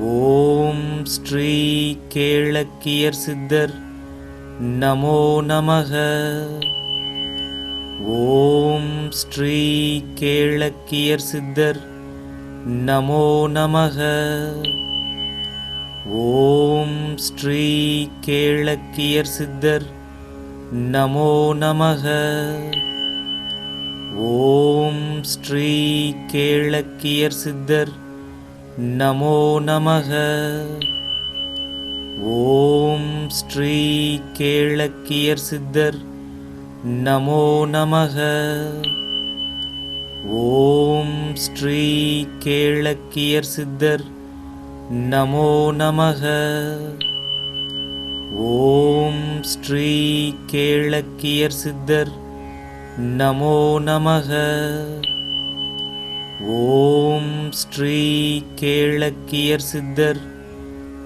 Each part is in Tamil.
ஓம் ஸ்ரீ கேளக்கியர் சித்தர். நமோ நமக. ஓம் ஸ்ரீ கேளக்கியர் சித்தர். நமோ நமக. ஓம் ஸ்ரீ கேளக்கியர் சித்தர். நமோ நமக. ஓம் ஸ்ரீ கேளக்கியர் சித்தர். நமோ நமக. ஓம் ஸ்ரீ கேளக்கியர் சித்தர். நமோ நமக. ஓம் ஸ்ரீ கேளக்கியர் சித்தர். நமோ நமக. ஓம் ஸ்ரீ கேளக்கியர் சித்தர். நமோ நமக. ஓம் ஸ்ரீ கேளக்கியர் சித்தர்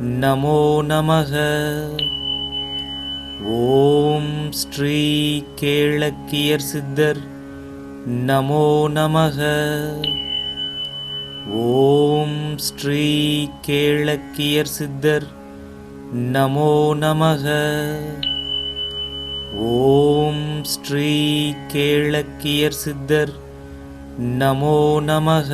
நமோ நமக. ஓம் ஸ்ரீ கேளக்கியர் சித்தர் நமோ நமக. ஓம் ஸ்ரீ கேளக்கியர் சித்தர் நமோ நமக. ஓம் ஸ்ரீ கேளக்கியர் சித்தர் நமோ நமக.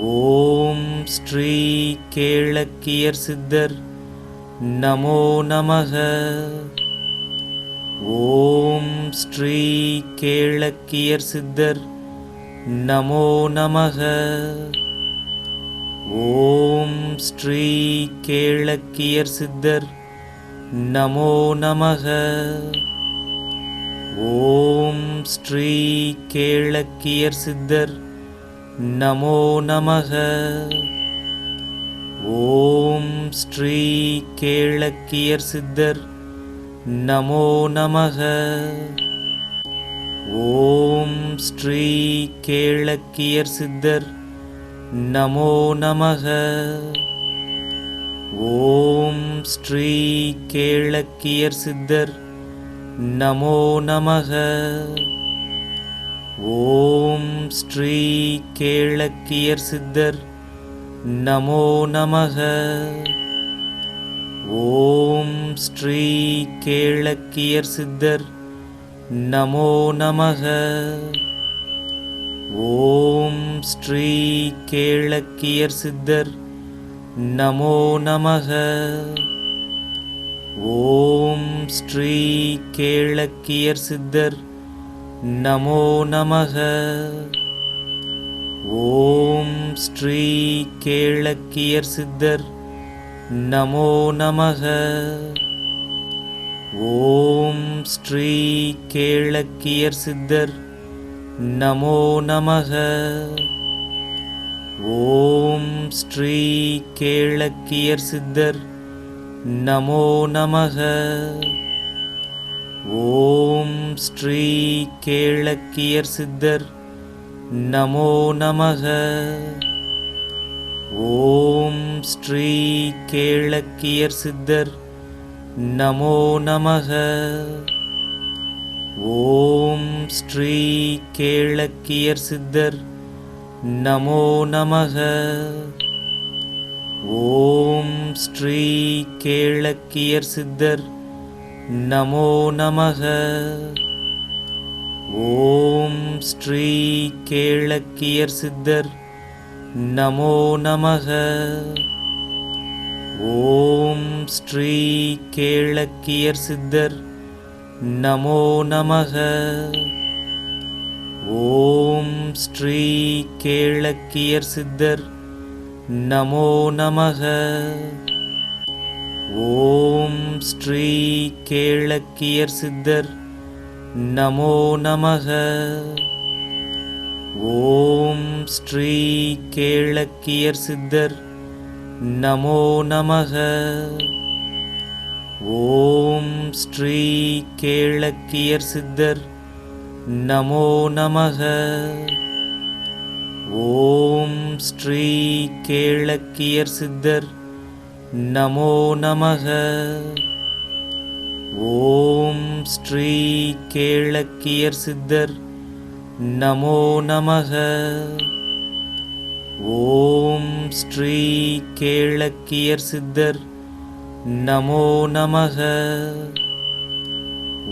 ஓம் ஸ்ரீ கேளக்கியர் சித்தர். நமோ நமக. ஓம் ஸ்ரீ கேளக்கியர் சித்தர். நமோ நமக. ஓம் ஸ்ரீ கேளக்கியர் சித்தர். நமோ நமக. ஓம் ஸ்ரீ கேளக்கியர் சித்தர் நமோ நமக. ஓம் ஸ்ரீ கேளக்கியர் சித்தர் நமோ நமக. ஓம் ஸ்ரீ கேளக்கியர் சித்தர் நமோ நமக. ஓம் ஸ்ரீ கேளக்கியர் சித்தர் நமோ நமக. ஓம் ஸ்ரீ கேளக்கியர் சித்தர். நமோ நமக. ஓம் ஸ்ரீ கேளக்கியர் சித்தர். நமோ நமக. ஓம் ஸ்ரீ கேளக்கியர் சித்தர். நமோ நமக. ஓம் ஸ்ரீ கேளக்கியர் சித்தர் நமோ நமக. ஓம் ஸ்ரீ கேளக்கியர் சித்தர் நமோ நமக. ஓம் ஸ்ரீ கேளக்கியர் சித்தர் நமோ நமக. ஓம் ஸ்ரீ கேளக்கியர் சித்தர் நமோ நமக. ஓம் ஸ்ரீ கேளக்கியர் சித்தர். நமோ நமக. ஓம் ஸ்ரீ கேளக்கியர் சித்தர். நமோ நமக. ஓம் ஸ்ரீ கேளக்கியர் சித்தர். நமோ நமக. ஓம் ஸ்ரீ கேளக்கியர் சித்தர் நமோ நமக. ஓம் ஸ்ரீ கேளக்கியர் சித்தர் நமோ நமக. ஓம் ஸ்ரீ கேளக்கியர் சித்தர் நமோ நமக. ஓம் ஸ்ரீ கேளக்கியர் சித்தர் நமோ நமக. ஓம் ஸ்ரீ கேளக்கியர் சித்தர். நமோ நமக. ஓம் ஸ்ரீ கேளக்கியர் சித்தர். நமோ நமக. ஓம் ஸ்ரீ கேளக்கியர் சித்தர். நமோ நமக. ஓம் ஸ்ரீ கேளக்கியர் சித்தர் நமோ நமக. ஓம் ஸ்ரீ கேளக்கியர் சித்தர் நமோ நமக. ஓம் ஸ்ரீ கேளக்கியர் சித்தர் நமோ நமக.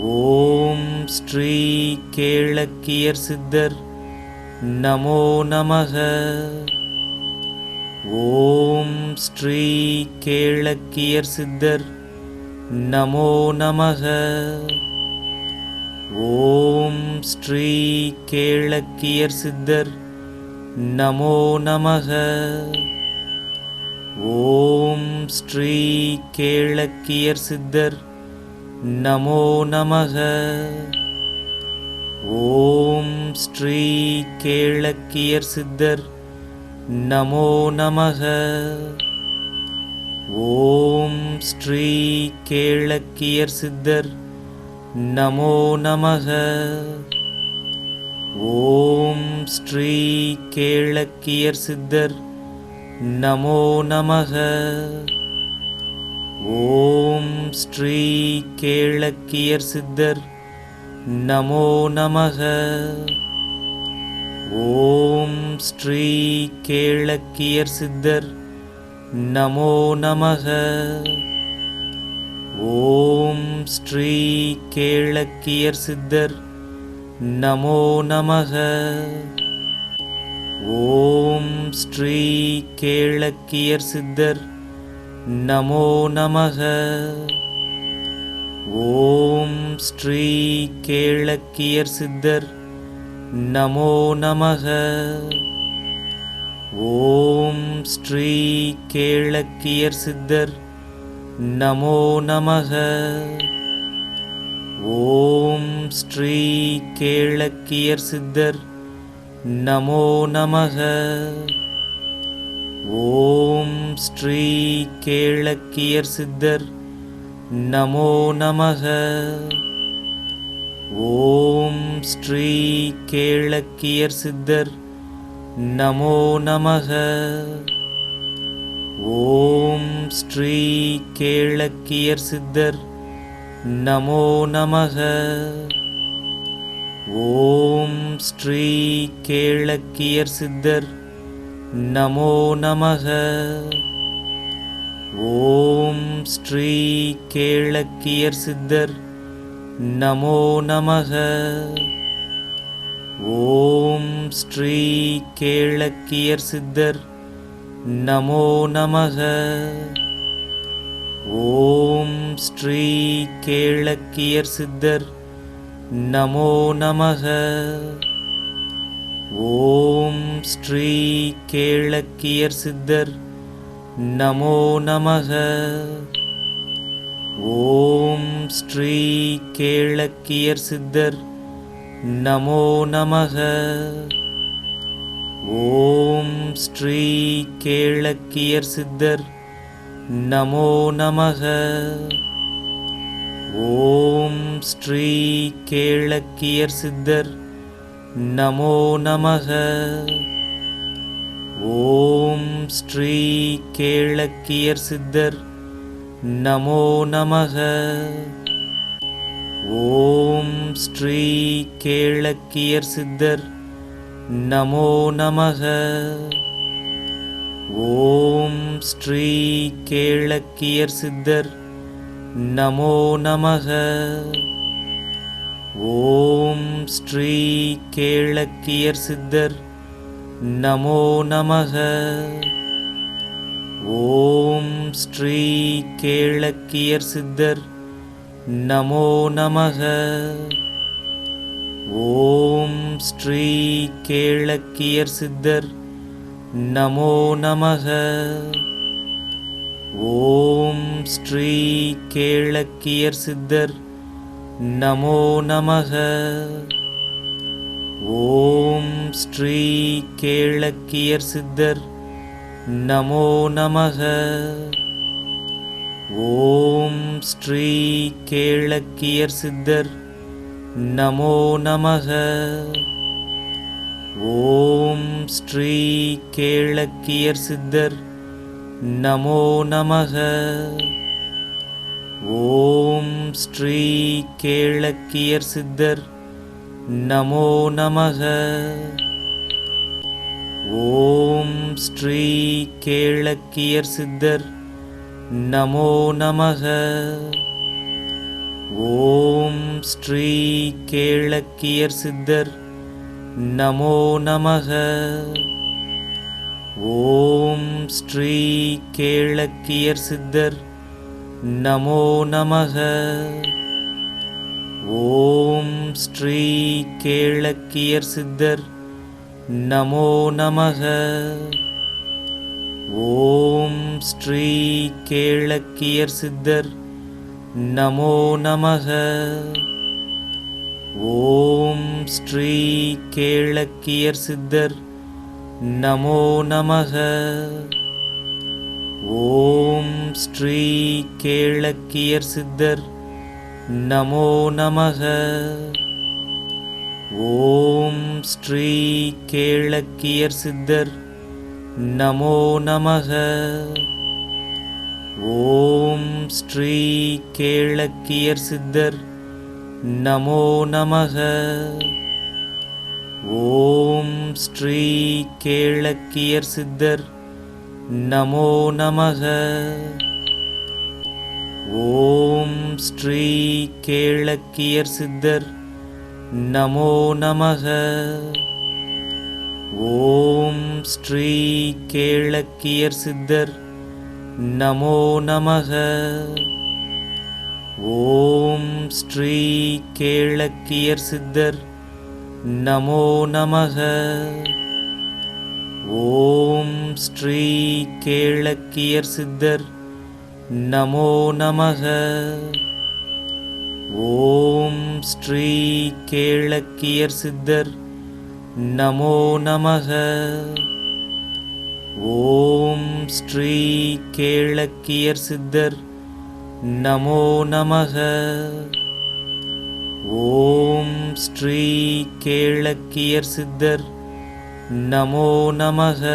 ஓம் ஸ்ரீ கேளக்கியர் சித்தர் நமோ நமக ஓம் ஸ்ரீ கேளக்கியர் சித்தர் நமோ நமக ஓம் ஸ்ரீ கேளக்கியர் சித்தர் நமோ நமக ஓம் ஸ்ரீ கேளக்கியர் சித்தர் நமோ நமக ஓம் ஸ்ரீ கேளக்கியர் சித்தர். நமோ நமக. ஓம் ஸ்ரீ கேளக்கியர் சித்தர். நமோ நமக. ஓம் ஸ்ரீ கேளக்கியர் சித்தர். நமோ நமக. ஓம் ஸ்ரீ கேளக்கியர் சித்தர். நமோ நமக. ஓம் ஸ்ரீ கேளக்கியர் சித்தர். நமோ நமக. ஓம் ஸ்ரீ கேளக்கியர் சித்தர். நமோ நமக. ஓம் ஸ்ரீ கேளக்கியர் சித்தர். நமோ நமக. ஓம் ஸ்ரீ கேளக்கியர் சித்தர் நமோ நமக. ஓம் ஸ்ரீ கேளக்கியர் சித்தர் நமோ நமக. ஓம் ஸ்ரீ கேளக்கியர் சித்தர் நமோ நமக. ஓம் ஸ்ரீ கேளக்கியர் சித்தர் नमो नमः ॐ श्री केळकियर् सिद्धर् नमो नमः ॐ श्री केळकियर् सिद्धर् नमो नमः ॐ श्री केळकियर् सिद्धर् नमो नमः ஓம் ஸ்ரீ கேளக்கியர் சித்தர். நமோ நமக. ஓம் ஸ்ரீ கேளக்கியர் சித்தர். நமோ நமக. ஓம் ஸ்ரீ கேளக்கியர் சித்தர். நமோ நமக. ஓம் ஸ்ரீ கேளக்கியர் சித்தர். நமோ நமக ஓம் ஸ்ரீ கேளக்கியர் சித்தர் நமோ நமக ஓம் ஸ்ரீ கேளக்கியர் சித்தர் நமோ நமக ஓம் ஸ்ரீ கேளக்கியர் சித்தர் நமோ நமக ஓம் ஸ்ரீ கேளக்கியர் சித்தர். நமோ நமக. ஓம் ஸ்ரீ கேளக்கியர் சித்தர். நமோ நமக. ஓம் ஸ்ரீ கேளக்கியர் சித்தர். நமோ நமக. ஓம் ஸ்ரீ கேளக்கியர் சித்தர். नमो नमः ॐ श्री केळकियर् सिद्धर् नमो नमः ॐ श्री केळकियर् सिद्धर् नमो नमः ॐ श्री केळकियर् सिद्धर् नमो नमः ஓம் ஸ்ரீ கேளக்கியர் சித்தர். நமோ நமக. ஓம் ஸ்ரீ கேளக்கியர் சித்தர். நமோ நமக. ஓம் ஸ்ரீ கேளக்கியர் சித்தர். நமோ நமக. ஓம் ஸ்ரீ கேளக்கியர் சித்தர். நமோ நமக ஓம் ஸ்ரீ கேளக்கியர் சித்தர் நமோ நமக ஓம் ஸ்ரீ கேளக்கியர் சித்தர் நமோ நமக ஓம் ஸ்ரீ கேளக்கியர் சித்தர் நமோ நமக ஓம் ஸ்ரீ கேளக்கியர் சித்தர். நமோ நமக. ஓம் ஸ்ரீ கேளக்கியர் சித்தர். நமோ நமக. ஓம் ஸ்ரீ கேளக்கியர் சித்தர். நமோ நமக. ஓம் ஸ்ரீ கேளக்கியர் சித்தர். नमो नमः ॐ श्री केळकियर् सिद्धर् नमो नमः ॐ श्री केळकियर् सिद्धर् नमो नमः ॐ श्री केळकियर् सिद्धर् नमो नमः ஓம் ஸ்ரீ கேளக்கியர் சித்தர் நமோ நமக. ஓம் ஸ்ரீ கேளக்கியர் சித்தர் நமோ நமக. ஓம் ஸ்ரீ கேளக்கியர் சித்தர் நமோ நமக. ஓம் ஸ்ரீ கேளக்கியர் சித்தர் नमो नमः ॐ श्री केळकियर् सिद्धर् नमो नमः ॐ श्री केळकियर् सिद्धर् नमो नमः ॐ श्री केळकियर् सिद्धर् नमो नमः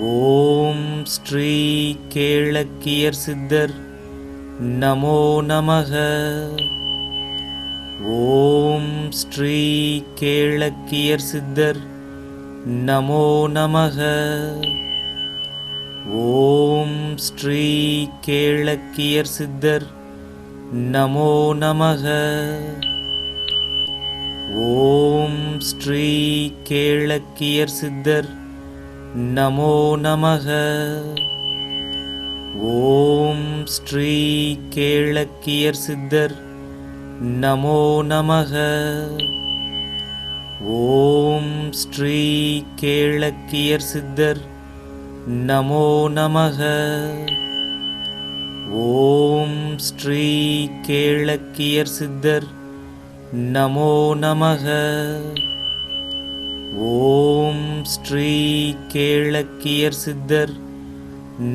ஓம் ஸ்ரீ கேளக்கியர் சித்தர். நமோ நமக. ஓம் ஸ்ரீ கேளக்கியர் சித்தர். நமோ நமக. ஓம் ஸ்ரீ கேளக்கியர் சித்தர். நமோ நமக. ஓம் ஸ்ரீ கேளக்கியர் சித்தர். நமோ நமக. ஓம் ஸ்ரீ கேளக்கியர் சித்தர். நமோ நமக. ஓம் ஸ்ரீ கேளக்கியர் சித்தர். நமோ நமக. ஓம் ஸ்ரீ கேளக்கியர் சித்தர். நமோ நமக. ஓம் ஸ்ரீ கேளக்கியர் சித்தர்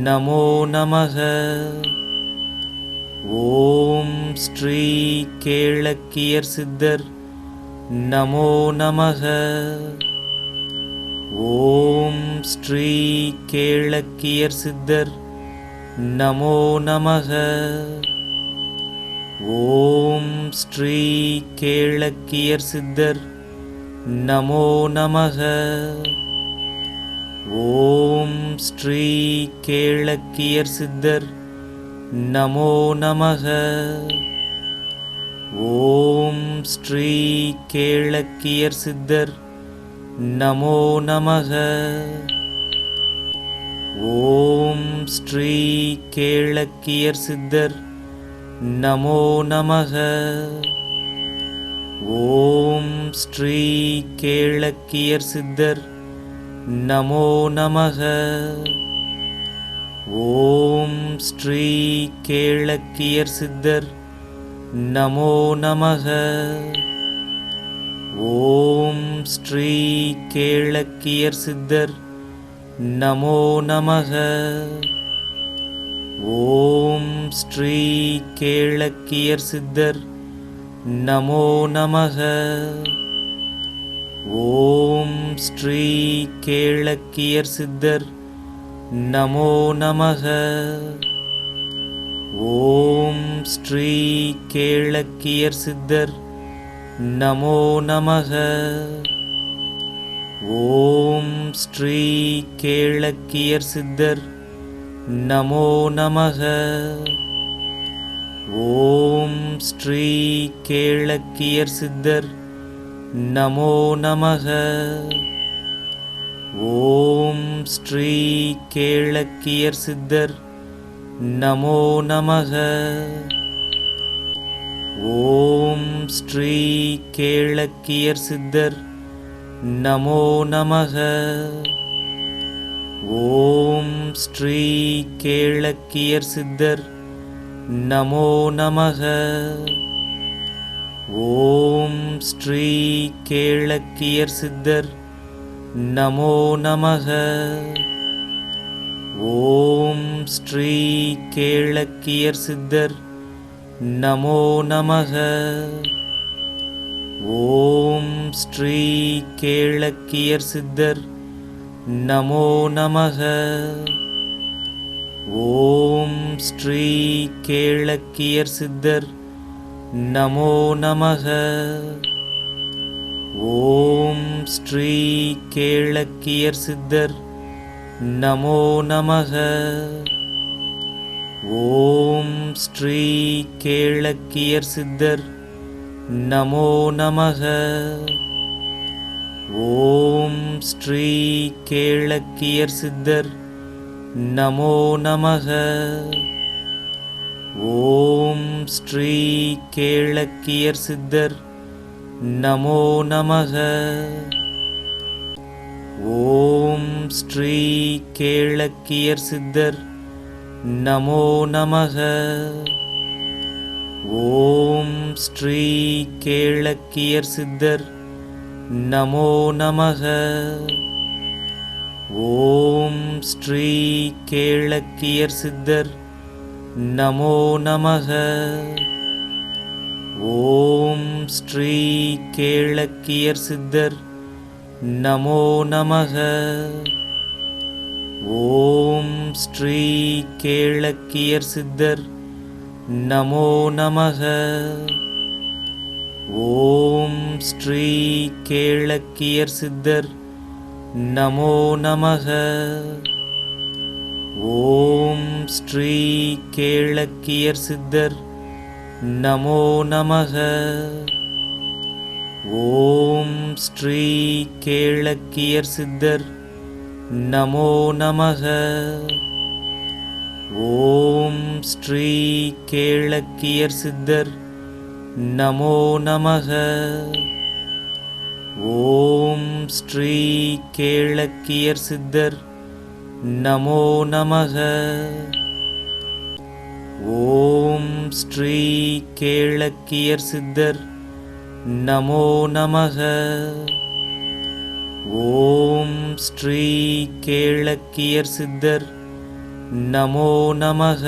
நமோ நமக. ஓம் ஸ்ரீ கேளக்கியர் சித்தர் நமோ நமக. ஓம் ஸ்ரீ கேளக்கியர் சித்தர் நமோ நமக. ஓம் ஸ்ரீ கேளக்கியர் சித்தர் नमो नमः ॐ श्री केळकियर् सिद्धर् नमो नमः ॐ श्री केळकियर् सिद्धर् नमो नमः ॐ श्री केळकियर् सिद्धर् नमो नमः ஓம் ஸ்ரீ கேளக்கியர் சித்தர் நமோ நமக. ஓம் ஸ்ரீ கேளக்கியர் சித்தர் நமோ நமக. ஓம் ஸ்ரீ கேளக்கியர் சித்தர் நமோ நமக. ஓம் ஸ்ரீ கேளக்கியர் சித்தர் நமோ நமக ஓம் ஸ்ரீ கேளக்கியர் சித்தர் நமோ நமக ஓம் ஸ்ரீ கேளக்கியர் சித்தர் நமோ நமக ஓம் ஸ்ரீ கேளக்கியர் சித்தர் நமோ நமக ஓம் ஸ்ரீ கேளக்கியர் சித்தர் நமோ நமக. ஓம் ஸ்ரீ கேளக்கியர் சித்தர் நமோ நமக. ஓம் ஸ்ரீ கேளக்கியர் சித்தர் நமோ நமக. ஓம் ஸ்ரீ கேளக்கியர் சித்தர் நமோ நமக. ஓம் ஸ்ரீ கேளக்கியர் சித்தர். நமோ நமக. ஓம் ஸ்ரீ கேளக்கியர் சித்தர். நமோ நமக. ஓம் ஸ்ரீ கேளக்கியர் சித்தர். நமோ நமக. ஓம் ஸ்ரீ கேளக்கியர் சித்தர் நமோ நமக. ஓம் ஸ்ரீ கேளக்கியர் சித்தர் நமோ நமக. ஓம் ஸ்ரீ கேளக்கியர் சித்தர் நமோ நமக. ஓம் ஸ்ரீ கேளக்கியர் சித்தர் நமோ நமக. ஓம் ஸ்ரீ கேளக்கியர் சித்தர். நமோ நமக. ஓம் ஸ்ரீ கேளக்கியர் சித்தர். நமோ நமக. ஓம் ஸ்ரீ கேளக்கியர் சித்தர். நமோ நமக. ஓம் ஸ்ரீ கேளக்கியர் சித்தர். நமோ நமக. ஓம் ஸ்ரீ கேளக்கியர் சித்தர். நமோ நமக. ஓம் ஸ்ரீ கேளக்கியர் சித்தர். நமோ நமக. ஓம் ஸ்ரீ கேளக்கியர் சித்தர். नमो नमः ॐ श्री केळकियर् सिद्धर् नमो नमः ॐ श्री केळकियर् सिद्धर् नमो नमः ॐ श्री केळकियर् सिद्धर् नमो नमः ஓம் ஸ்ரீ கேளக்கியர் சித்தர் நமோ நமக. ஓம் ஸ்ரீ கேளக்கியர் சித்தர் நமோ நமக. ஓம் ஸ்ரீ கேளக்கியர் சித்தர் நமோ நமக.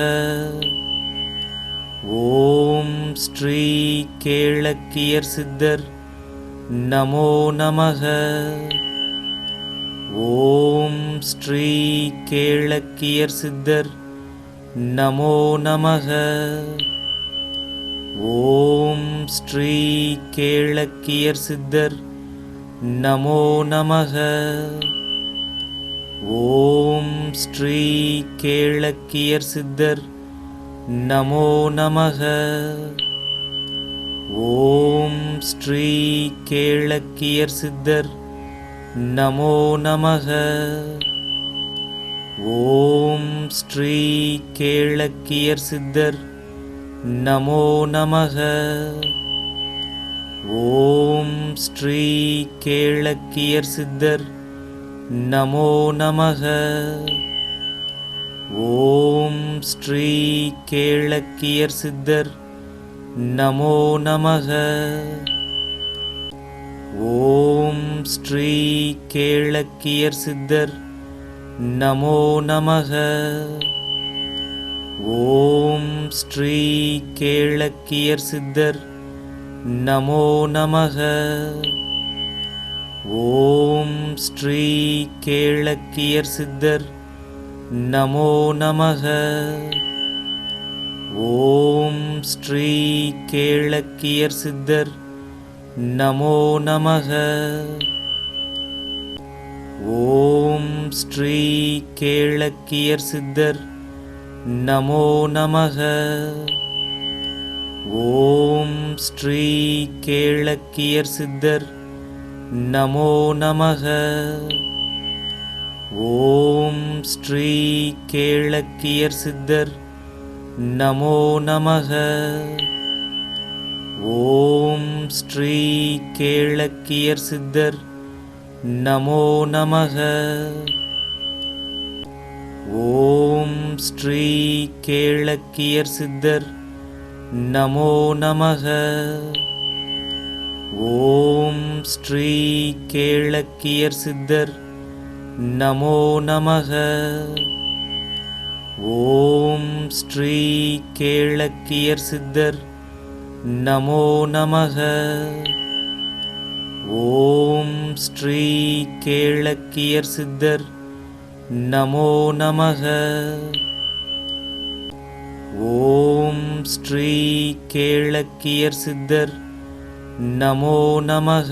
ஓம் ஸ்ரீ கேளக்கியர் சித்தர் नमो नमः ॐ श्री केळकियर् सिद्धर् नमो नमः ॐ श्री केळकियर् सिद्धर् नमो नमः ॐ श्री केळकियर् सिद्धर् नमो नमः ஓம் ஸ்ரீ கேளக்கியர் சித்தர். நமோ நமக. ஓம் ஸ்ரீ கேளக்கியர் சித்தர். நமோ நமக. ஓம் ஸ்ரீ கேளக்கியர் சித்தர். நமோ நமக. ஓம் ஸ்ரீ கேளக்கியர் சித்தர். நமோ நமக ஓம் ஸ்ரீ கேளக்கியர் சித்தர் நமோ நமக ஓம் ஸ்ரீ கேளக்கியர் சித்தர் நமோ நமக ஓம் ஸ்ரீ கேளக்கியர் சித்தர் நமோ நமக ஓம் ஸ்ரீ கேளக்கியர் சித்தர். நமோ நமக. ஓம் ஸ்ரீ கேளக்கியர் சித்தர். நமோ நமக. ஓம் ஸ்ரீ கேளக்கியர் சித்தர். நமோ நமக. ஓம் ஸ்ரீ கேளக்கியர் சித்தர். நமோ நமக ஓம் ஸ்ரீ கேளக்கியர் சித்தர் நமோ நமக ஓம் ஸ்ரீ கேளக்கியர் சித்தர் நமோ நமக ஓம் ஸ்ரீ கேளக்கியர் சித்தர் நமோ நமக ஓம் ஸ்ரீ கேளக்கியர் சித்தர். நமோ நமக. ஓம் ஸ்ரீ கேளக்கியர் சித்தர். நமோ நமக. ஓம் ஸ்ரீ கேளக்கியர் சித்தர். நமோ நமக.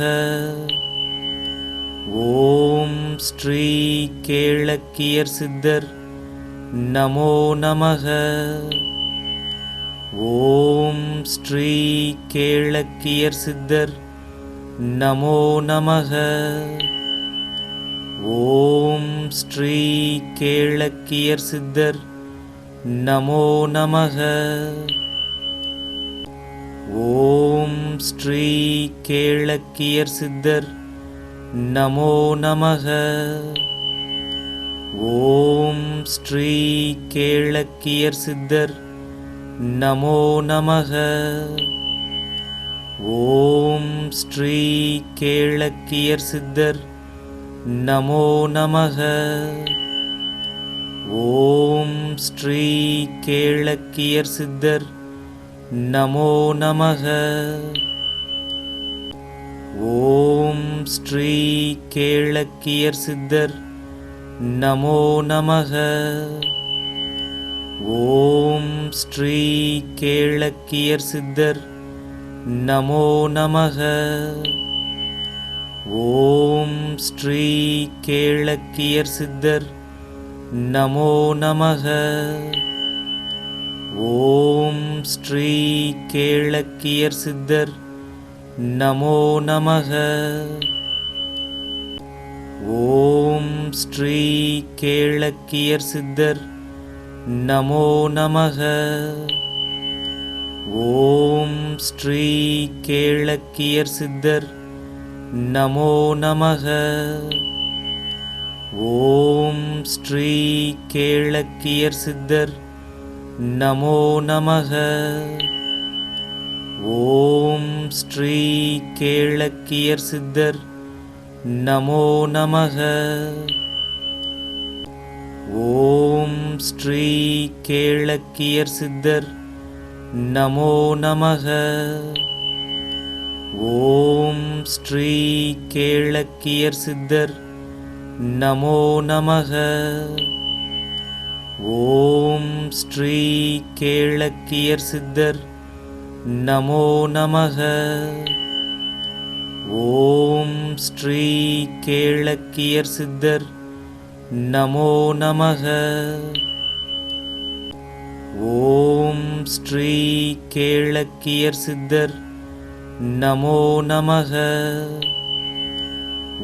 ஓம் ஸ்ரீ கேளக்கியர் சித்தர். நமோ நமக. ஓம் ஸ்ரீ கேளக்கியர் சித்தர். நமோ நமக. ஓம் ஸ்ரீ கேளக்கியர் சித்தர். நமோ நமக. ஓம் ஸ்ரீ கேளக்கியர் சித்தர். நமோ நமக. ஓம் ஸ்ரீ கேளக்கியர் சித்தர் நமோ நமக. ஓம் ஸ்ரீ கேளக்கியர் சித்தர் நமோ நமக. ஓம் ஸ்ரீ கேளக்கியர் சித்தர் நமோ நமக. ஓம் ஸ்ரீ கேளக்கியர் சித்தர் நமோ நமக. ஓம் ஸ்ரீ கேளக்கியர் சித்தர். நமோ நமக. ஓம் ஸ்ரீ கேளக்கியர் சித்தர். நமோ நமக. ஓம் ஸ்ரீ கேளக்கியர் சித்தர். நமோ நமக. ஓம் ஸ்ரீ கேளக்கியர் சித்தர் நமோ நமக. ஓம் ஸ்ரீ கேளக்கியர் சித்தர் நமோ நமக. ஓம் ஸ்ரீ கேளக்கியர் சித்தர் நமோ நமக. ஓம் ஸ்ரீ கேளக்கியர் சித்தர் नमो नमः ॐ श्री केळकियर् सिद्धर् नमो नमः ॐ श्री केळकियर् सिद्धर् नमो नमः ॐ श्री केळकियर् सिद्धर् नमो नमः ஓம் ஸ்ரீ கேளக்கியர் சித்தர். நமோ நமக. ஓம் ஸ்ரீ கேளக்கியர் சித்தர். நமோ நமக.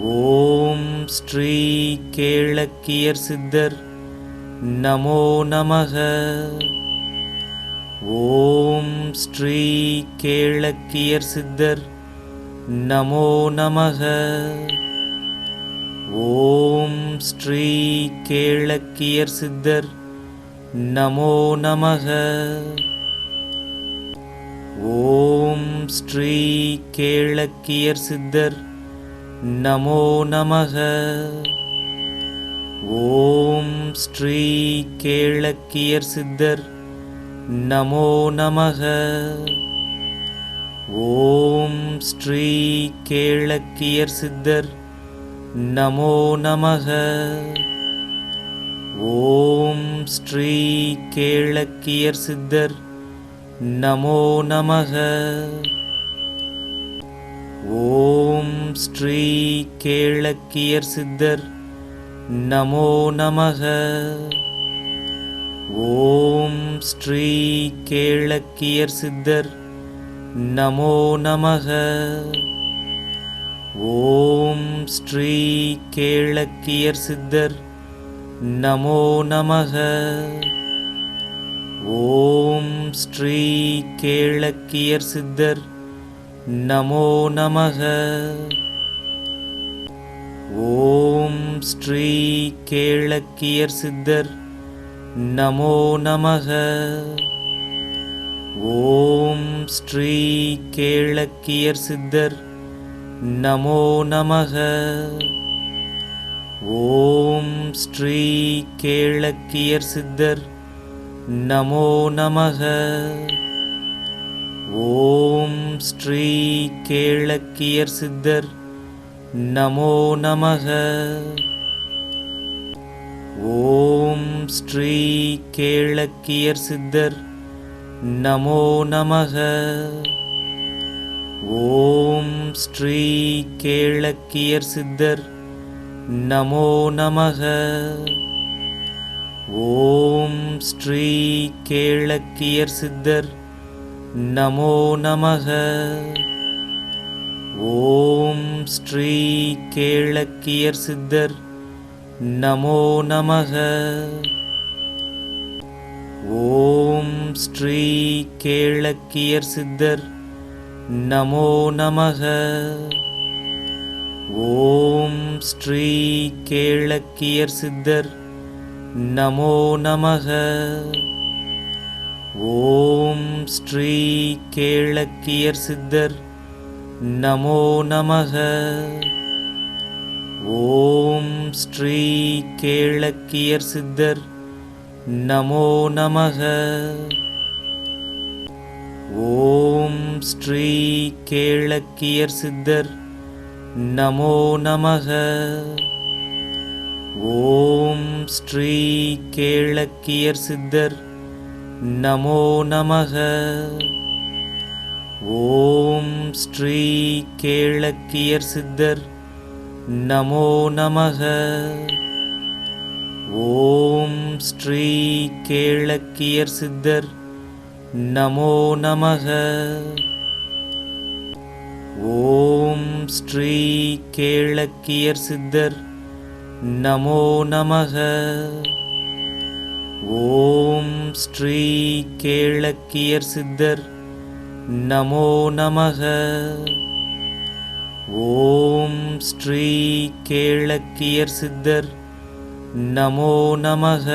ஓம் ஸ்ரீ கேளக்கியர் சித்தர். நமோ நமக. ஓம் ஸ்ரீ கேளக்கியர் சித்தர். நமோ நமக. ஓம் ஸ்ரீ கேளக்கியர் சித்தர். நமோ நமக. ஓம் ஸ்ரீ கேளக்கியர் சித்தர். நமோ நமக. ஓம் ஸ்ரீ கேளக்கியர் சித்தர். நமோ நமக. ஓம் ஸ்ரீ கேளக்கியர் சித்தர் நமோ நமக. ஓம் ஸ்ரீ கேளக்கியர் சித்தர் நமோ நமக. ஓம் ஸ்ரீ கேளக்கியர் சித்தர் நமோ நமக. ஓம் ஸ்ரீ கேளக்கியர் சித்தர் நமோ நமக. ஓம் ஸ்ரீ கேளக்கியர் சித்தர். நமோ நமக. ஓம் ஸ்ரீ கேளக்கியர் சித்தர். நமோ நமக. ஓம் ஸ்ரீ கேளக்கியர் சித்தர். நமோ நமக. ஓம் ஸ்ரீ கேளக்கியர் சித்தர். நமோ நமக. ஓம் ஸ்ரீ கேளக்கியர் சித்தர். நமோ நமக. ஓம் ஸ்ரீ கேளக்கியர் சித்தர். நமோ நமக. ஓம் ஸ்ரீ கேளக்கியர் சித்தர். नमो नमः ॐ श्री केळकियर् सिद्धर् नमो नमः ॐ श्री केळकियर् सिद्धर् नमो नमः ॐ श्री केळकियर् सिद्धर् नमो नमः ஓம் ஸ்ரீ கேளக்கியர் சித்தர். நமோ நமக. ஓம் ஸ்ரீ கேளக்கியர் சித்தர். நமோ நமக. ஓம் ஸ்ரீ கேளக்கியர் சித்தர். நமோ நமக. ஓம் ஸ்ரீ கேளக்கியர் சித்தர். நமோ நமக. ஓம் ஸ்ரீ கேளக்கியர் சித்தர். நமோ நமக. ஓம் ஸ்ரீ கேளக்கியர் சித்தர். நமோ நமக. ஓம் ஸ்ரீ கேளக்கியர் சித்தர். நமோ நமக. ஓம் ஸ்ரீ கேளக்கியர் சித்தர். நமோ நமக. ஓம் ஸ்ரீ கேளக்கியர் சித்தர். நமோ நமக. ஓம் ஸ்ரீ கேளக்கியர் சித்தர். நமோ நமக. ஓம் ஸ்ரீ கேளக்கியர் சித்தர். नमो नमः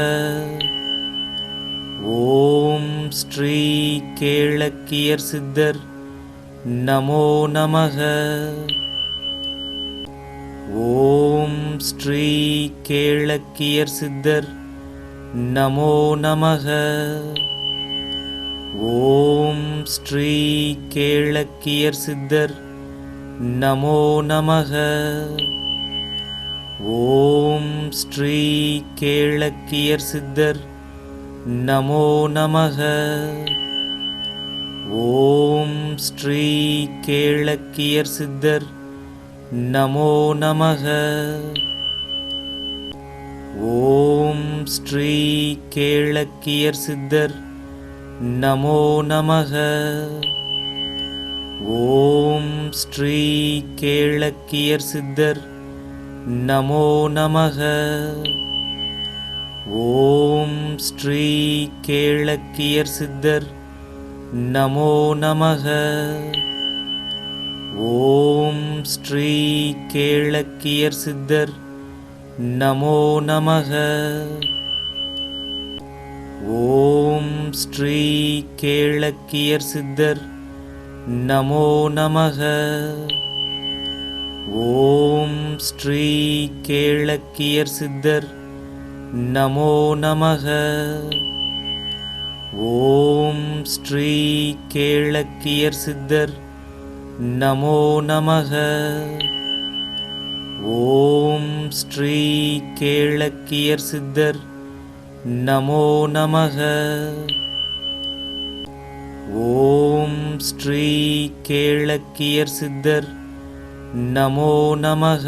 ॐ श्री केळकियर् सिद्धर् नमो नमः ॐ श्री केळकियर् सिद्धर् नमो नमः ॐ श्री केळकियर् सिद्धर् नमो नमः ஓம் ஸ்ரீ கேளக்கியர் சித்தர். நமோ நமக. ஓம் ஸ்ரீ கேளக்கியர் சித்தர். நமோ நமக. ஓம் ஸ்ரீ கேளக்கியர் சித்தர். நமோ நமக. ஓம் ஸ்ரீ கேளக்கியர் சித்தர். நமோ நமக ஓம் ஸ்ரீ கேளக்கியர் சித்தர் நமோ நமக ஓம் ஸ்ரீ கேளக்கியர் சித்தர் நமோ நமக ஓம் ஸ்ரீ கேளக்கியர் சித்தர் நமோ நமக ஓம் ஸ்ரீ கேளக்கியர் சித்தர். நமோ நமக. ஓம் ஸ்ரீ கேளக்கியர் சித்தர். நமோ நமக. ஓம் ஸ்ரீ கேளக்கியர் சித்தர். நமோ நமக. ஓம் ஸ்ரீ கேளக்கியர் சித்தர். नमो नमः।